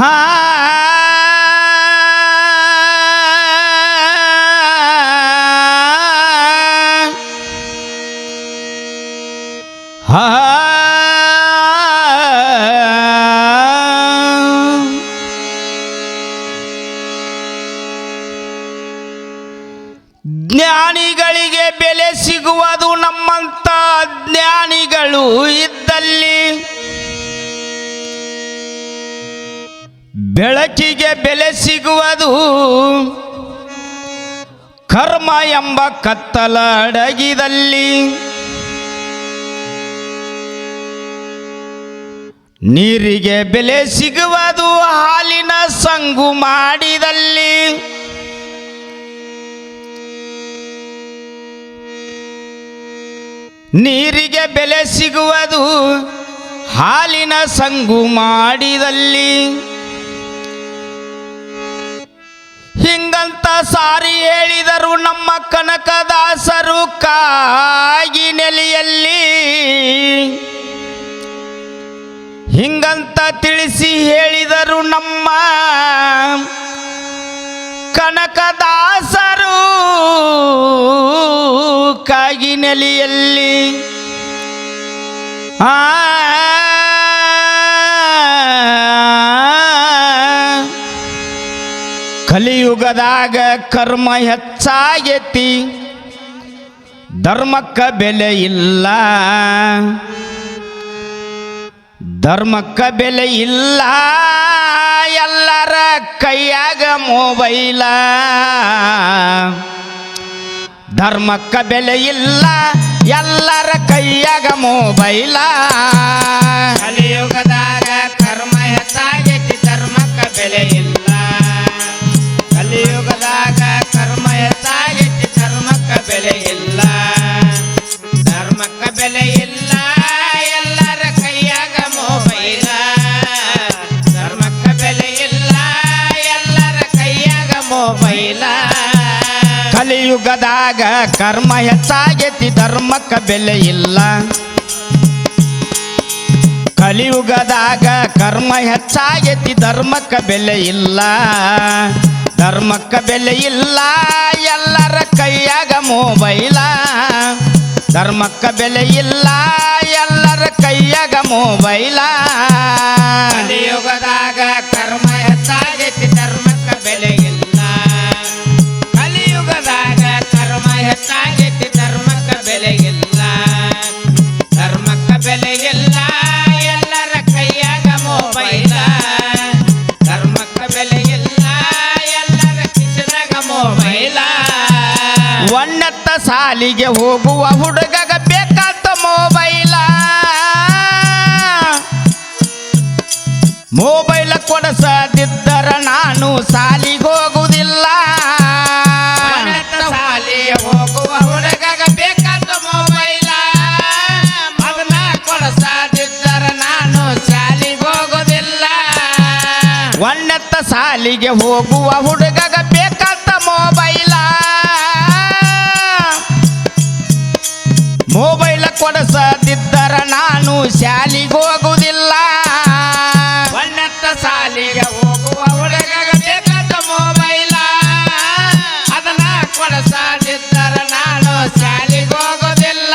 ಹಾ ಜ್ಞಾನಿಗಳಿಗೆ ಬೆಲೆ ಸಿಗುವುದು ನಮ್ಮಂತ ಜ್ಞಾನಿಗಳು ಇದ್ದಲ್ಲಿ ಬೆಳಕಿಗೆ ಬೆಲೆ ಸಿಗುವುದು. ಕರ್ಮ ಎಂಬ ಕತ್ತಲ ಅಡಗಿದಲ್ಲಿ. ನೀರಿಗೆ ಬೆಲೆ ಸಿಗುವುದು ಹಾಲಿನ ಸಂಗು ಮಾಡಿದಲ್ಲಿ. ನೀರಿಗೆ ಬೆಲೆ ಸಿಗುವುದು ಹಾಲಿನ ಸಂಗು ಮಾಡಿದಲ್ಲಿ. ಸಾರಿ ಹೇಳಿದರು ನಮ್ಮ ಕನಕದಾಸರು ಕಾಗಿ ನೆಲೆಯಲ್ಲಿ. ಹಿಂಗಂತ ತಿಳಿಸಿ ಹೇಳಿದರು ನಮ್ಮ ಕನಕದಾಸರು ಕಾಗಿ ನೆಲೆಯಲ್ಲಿ. ಆ ಕಲಿಯುಗದಾಗ ಕರ್ಮ ಹೆಚ್ಚಾಗೈತಿ. ಧರ್ಮಕ್ಕ ಬೆಲೆ ಇಲ್ಲ. ಧರ್ಮಕ್ಕ ಬೆಲೆ ಇಲ್ಲ. ಎಲ್ಲರ ಕೈಯಾಗ ಮೊಬೈಲ. ಧರ್ಮಕ್ಕ ಬೆಲೆ ಇಲ್ಲ. ಎಲ್ಲರ ಕೈಯಾಗ ಮೊಬೈಲ. ಕಲಿಯುಗದಾಗ ಕರ್ಮ ಹೆಚ್ಚಾಗೆತಿ, ಧರ್ಮಕ್ಕ ಬೆಲೆ ಇಲ್ಲ. ಕಲಿಯುಗದಾಗ ಕರ್ಮ ಹೆಚ್ಚಾಗೆತಿ, ಧರ್ಮಕ್ಕ ಬೆಲೆ ಇಲ್ಲ. ಧರ್ಮಕ್ಕ ಬೆಲೆ ಇಲ್ಲ, ಎಲ್ಲರ ಕೈಯಾಗ ಮೊಬೈಲ. ಧರ್ಮಕ್ಕ ಬೆಲೆ ಇಲ್ಲ, ಎಲ್ಲರ ಕೈಯಾಗ ಮೊಬೈಲ. ಕಲಿಯುಗದಾಗ ಕರ್ಮ ಹೆಚ್ಚಾಗೈತಿ ಸಾಲಿಗೆ ಹೋಗುವ ಹುಡುಗಗ ಬೇಕಾದ ಮೊಬೈಲ ಮೊಬೈಲ್ ಕೊಡಸದಿದ್ದರ ನಾನು ಸಾಲಿಗೆ ಹೋಗುವುದಿಲ್ಲ ಶಾಲೆಗೆ ಹೋಗುವ ಹುಡುಗಗ ಬೇಕಂತ ಮೊಬೈಲ ಅದನ್ನ ಕೊಡಸಾದಿದ್ದರ ನಾನು ಸಾಲಿ ಹೋಗೋದಿಲ್ಲ. ಒಣ್ಣತ್ತ ಸಾಲಿಗೆ ಹೋಗುವ ಹುಡುಗಗ ಮೊಬೈಲ್ ನಾನು ಶಾಲಿಗೆ ಹೋಗುವುದಿಲ್ಲ. ಉನ್ನತ ಸಾಲಿಗೆ ಹೋಗುವ ಬೇಕಾದ ಮೊಬೈಲ ಅದನ್ನ ಕೊಡಸಾದಿದ್ದರ ನಾನು ಶಾಲೆಗೆ ಹೋಗುವುದಿಲ್ಲ.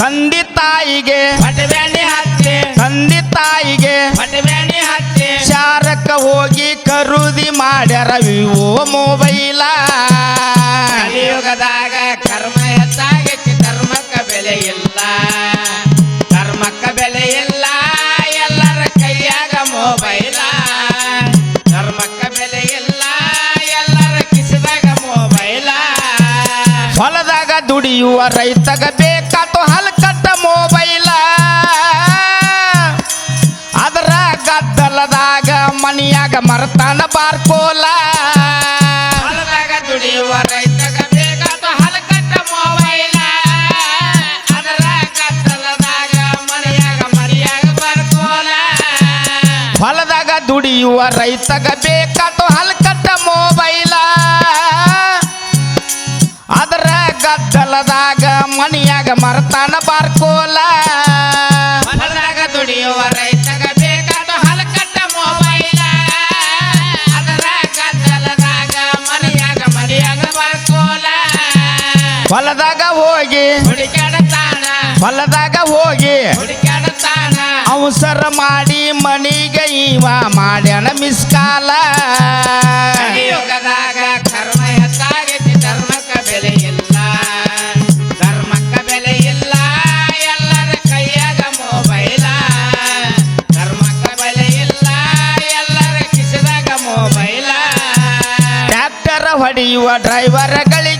ತಂದೆ ತಾಯಿಗೆ ಪಟಬೇಣಿ ಹತ್ತಿ ತಂದೆ ತಾಯಿಗೆ ಪಟಬೇಣಿ ಹತ್ತಿ ಶಾರಕ್ಕ ಹೋಗಿ ಖರೀದಿ ಮಾಡ್ಯಾರ ವಿವೋ ಮೊಬೈಲ ಕಲಿಯುಗದಾಗ ಮೊಬೈಲ ಧರ್ಮಕ್ಕ ಬೆಲೆ ಇಲ್ಲ ಎಲ್ಲರ ಕಿಸದಾಗ ಮೊಬೈಲ ಹೊಲದಾಗ ದುಡಿಯುವ ರೈತಗ ಬೇಕಾತು ಹಲ್ಕಟ್ಟ ಮೊಬೈಲ ಅದರ ಗದ್ದಲದಾಗ ಮನಿಯಾಗ ಮರ್ತಾನ ಬಾರ್ಕೋಲ. ಯುವ ರೈತಗ ಬೇಕಾತು ಹಲ್ಕಟ್ಟ ಮೊಬೈಲ ಅದರ ಗದ್ದಲದಾಗ ಮನಿಯಾಗ ಮರತಾನ ಬಾರ್ಕೋಲ. ಅದರಾಗ ದುಡಿಯುವ ರೈತಗ ಬೇಕಾತು ಹಲ್ಕಟ್ಟ ಮೊಬೈಲ ಅದರ ಗದ್ದಲದಾಗ ಮನಿಯಾಗ ಮನಿಯಾಗ ಬಾರ್ಕೋಲ. ಹೊಲದಾಗ ಹೋಗಿ. ಹೊಲದಾಗ ಹೋಗಿ. ಹುಡುಕಾಡತಾನ ಅವಸರ ಮಾಡಿ ಮನಿಗೆ ಇವ ಮಾಡ್ಯಾನ ಮಿಸ್ಕಾಲ ಕಾಲ ಕರ್ಮ ಹೆಚ್ಚಾಗೈತಿ ಧರ್ಮಕ್ಕ ಬೆಲೆ ಇಲ್ಲ. ಧರ್ಮಕ್ಕ ಬೆಲೆ ಇಲ್ಲ ಎಲ್ಲರ ಕೈಯಾಗ ಮೊಬೈಲ ಧರ್ಮಕ್ಕ ಬೆಲೆ ಇಲ್ಲ ಎಲ್ಲರ ಕಿಸದಾಗ ಮೊಬೈಲ ಟ್ರ್ಯಾಕ್ಟರ್ ಹೊಡೆಯುವ ಡ್ರೈವರ್ಗಳಿಗೆ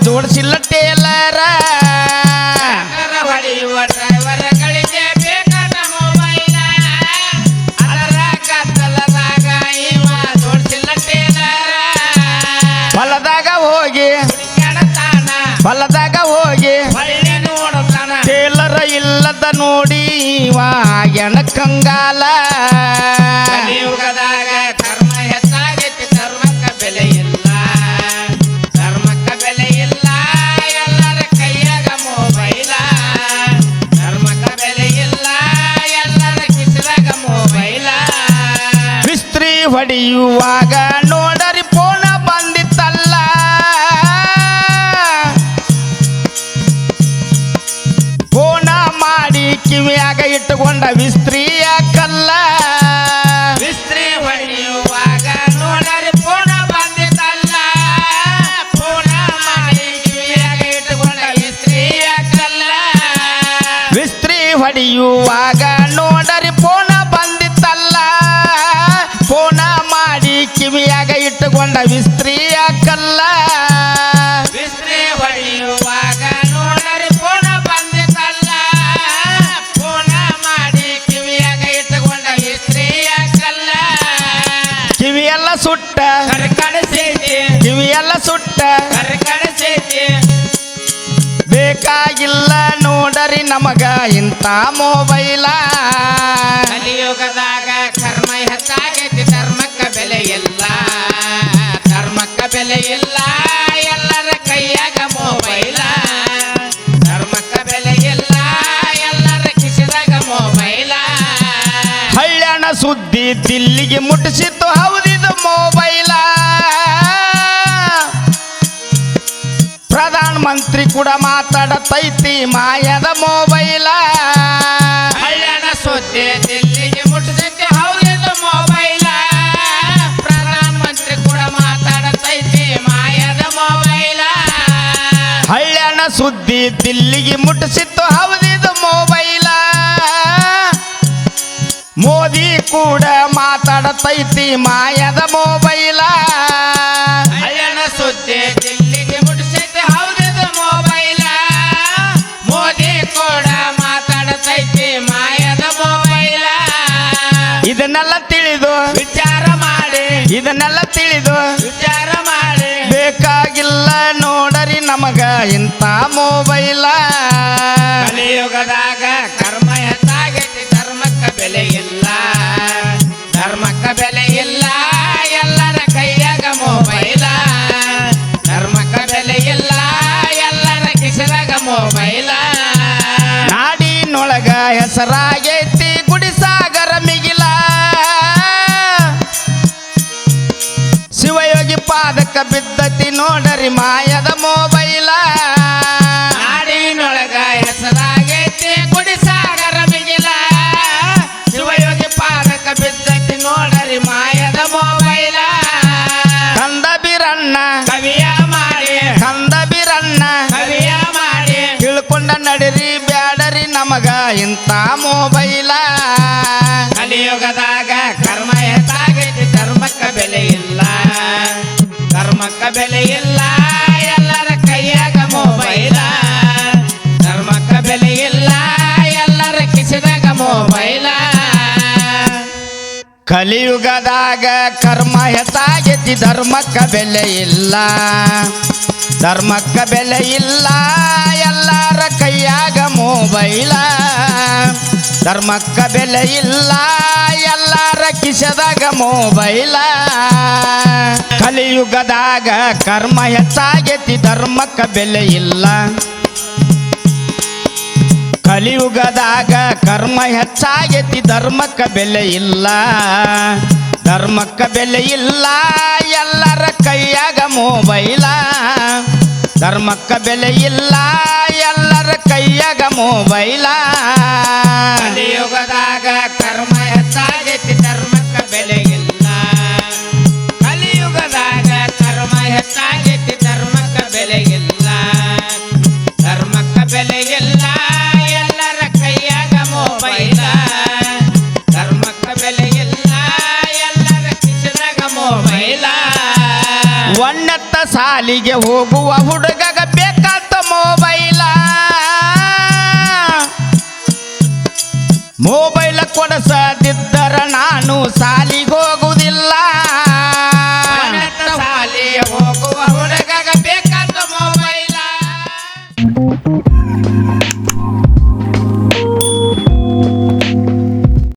ಜೋಡಿಸಿಲ್ಲ ಟೇಲರ. ಹೊಡೆಯುವ ಡ್ರೈವರ್ಗಳಿಗೆ ಮೊಬೈಲ. ಅದರ ಗದ್ದಲದಾಗ ಇವ ಜೋಡಿಸಿಲ್ಲ ಟೇಲರ. ಹೊಲದಾಗ ಹೋಗಿ ಹೊಲದಾಗ ಹೋಗಿ ಹೊಳ್ಳಿ ನೋಡುತ್ತಾನ. ಟೇಲರ ಇಲ್ಲದ ನೋಡಿ ಇವ ಎಣ ಕಂಗಾಲ ಕಲಿಯುಗದಾಗ ಹೊಡೆಯುವಾಗ ನೋಡರಿ ಫೋನ ಬಂದಿತ್ತಲ್ಲ ಫೋನ ಮಾಡಿ ಕಿವಿಯಾಗ ಇಟ್ಟುಕೊಂಡ ವಿಸ್ತ್ರಿಯ ಕಲ್ಲ ಬಿಸ್ತ್ರಿ ಹೊಡೆಯುವಾಗ ನೋಡರಿ ಫೋನ ಬಂದಿದ್ದಲ್ಲ ಫೋನ ಮಾಡಿ ಕಿವಿಯಾಗ ಇಟ್ಟುಕೊಂಡ ಬಿಸ್ತ್ರಿಯ ಕಲ್ಲ ವಿಸ್ತ್ರಿ ಹೊಡೆಯುವಾಗ ನೋಡರಿ ಕಿವಿಯಾಗ ಇಟ್ಟುಕೊಂಡ ವಿಸ್ತ್ರೀಯ ಕಲ್ಲ ಬಿಸ್ತ್ರಿ ಹೊಡೆಯುವಾಗ ನೋಡರಿ ಫೋನ ಬಂದಿದ್ದಲ್ಲ ಫೋನ ಮಾಡಿ ಕಿವಿಯಾಗ ಇಟ್ಟುಕೊಂಡ ಬಿಸ್ತ್ರಿಯ ಕಲ್ಲ ಕಿವಿಯೆಲ್ಲ ಸುಟ್ಟ. ಕರ್ಕಡಿಸೈತಿ ಕಿವಿಯೆಲ್ಲ ಸುಟ್ಟ. ಕರ್ಕಡಿಸೈತಿ ಬೇಕಾಗಿಲ್ಲ ನೋಡರಿ ನಮಗ ಇಂಥ ಮೊಬೈಲ. ಕಲಿಯುಗದಾಗ ಸುದ್ದಿ ದಿಲ್ಲಿಗೆ ಮುಟ್ಟಿಸಿತ್ತು. ಹೌದಿದ ಮೊಬೈಲ. ಪ್ರಧಾನ ಮಂತ್ರಿ ಕೂಡ ಮಾತಾಡತೈತಿ ಮಾಯದ ಮೊಬೈಲ. ಹಳ್ಯಾಣ ಸುದ್ದಿ ದಿಲ್ಲಿಗೆ ಮುಟ್ಟಿಸಿತ್ತು. ಹೌದಿದ ಮೊಬೈಲ. ಪ್ರಧಾನ ಮಂತ್ರಿ ಕೂಡ ಮಾತಾಡತೈತಿ ಮಾಯದ ಮೊಬೈಲ. ಹಳ್ಯಾಣ ಸುದ್ದಿ ದಿಲ್ಲಿಗೆ ಮುಟ್ಟಿಸಿತ್ತು. ಹೌದಿದು ಮೋದಿ ಕೂಡ ಮಾತಾಡತೈತಿ ಮಾಯದ ಮೊಬೈಲ ಅಯ್ಯನ ಸುದ್ದಿ ದಿಲ್ಲಿಗೆ ಮುಟ್ಟಿಸೈತಿ ಹೌದಿದು ಮೊಬೈಲ ಮೋದಿ ಕೂಡ ಮಾತಾಡತೈತಿ ಮಾಯದ ಮೊಬೈಲ ಇದನ್ನೆಲ್ಲ ತಿಳಿದು ವಿಚಾರ ಮಾಡಿ ಇದನ್ನೆಲ್ಲ ತಿಳಿದು ವಿಚಾರ ಮಾಡಿ. ಬೇಕಾಗಿಲ್ಲ ನೋಡರಿ ನಮಗ ಇಂಥ ಮೊಬೈಲ ಕಲಿಯುಗದಾಗ ನೋಡರಿ ಮಾಯದ ಮೊಬೈಲ. ನಾಡಿನೊಳಗ ಹೆಸರಾಗೈತಿ ಗುಡಿಸಾಗರ ಬಿಗಿಲ. ಶಿವಯೋಗಿ ಪಾದಕ ಬಿದ್ದತಿ ನೋಡರಿ ಮಾಯದ ಮೊಬೈಲ. ಕಂದ ಬಿರಣ್ಣ. ಕವಿಯ ಮಾಡಿ. ಕಂದ ಬಿರಣ್ಣ. ಕವಿಯ ಮಾಡಿ. ತಿಳ್ಕೊಂಡ ನಡಿರಿ ಬ್ಯಾಡರಿ ನಮಗ ಇಂಥ ಮೊಬೈಲ. ಧರ್ಮಕ್ಕ ಬೆಲೆ ಇಲ್ಲ ಎಲ್ಲರ ಕೈಯಾಗ ಮೊಬೈಲ ಧರ್ಮಕ್ಕ ಬೆಲೆ ಇಲ್ಲ ಎಲ್ಲರ ಕಿಸಿದಾಗ ಮೊಬೈಲ ಕಲಿಯುಗದಾಗ ಕರ್ಮ ಹೆಚ್ಚಾಗೈತಿ ಧರ್ಮಕ್ಕ ಬೆಲೆ ಇಲ್ಲ ಧರ್ಮಕ್ಕ ಬೆಲೆ ಇಲ್ಲ ಎಲ್ಲರ ಕೈಯಾಗ ಮೊಬೈಲ ಧರ್ಮಕ್ಕ ಬೆಲೆ ಇಲ್ಲ ಎಲ್ಲರ ಕಿಸದಾಗ ಮೊಬೈಲ. ಕಲಿಯುಗದಾಗ ಕರ್ಮ ಹೆಚ್ಚಾಗೈತಿ, ಧರ್ಮಕ್ಕ ಬೆಲೆ ಇಲ್ಲ. ಕಲಿಯುಗದಾಗ ಕರ್ಮ ಹೆಚ್ಚಾಗೈತಿ, ಧರ್ಮಕ್ಕ ಬೆಲೆ ಇಲ್ಲ. ಧರ್ಮಕ್ಕ ಬೆಲೆ ಇಲ್ಲ, ಎಲ್ಲರ ಕೈಯಾಗ ಮೊಬೈಲ. ಧರ್ಮಕ್ಕ ಬೆಲೆ ಇಲ್ಲ ಎಲ್ಲರ ಕೈಯಾಗ ಮೊಬೈಲ ಯುಗದಾಗ ಕರ್ಮ ಎತ್ತ ಶಾಲಿಗೆ ಹೋಗುವ ಹುಡುಗಗ ಬೇಕಾದ ಮೊಬೈಲ. ಮೊಬೈಲ್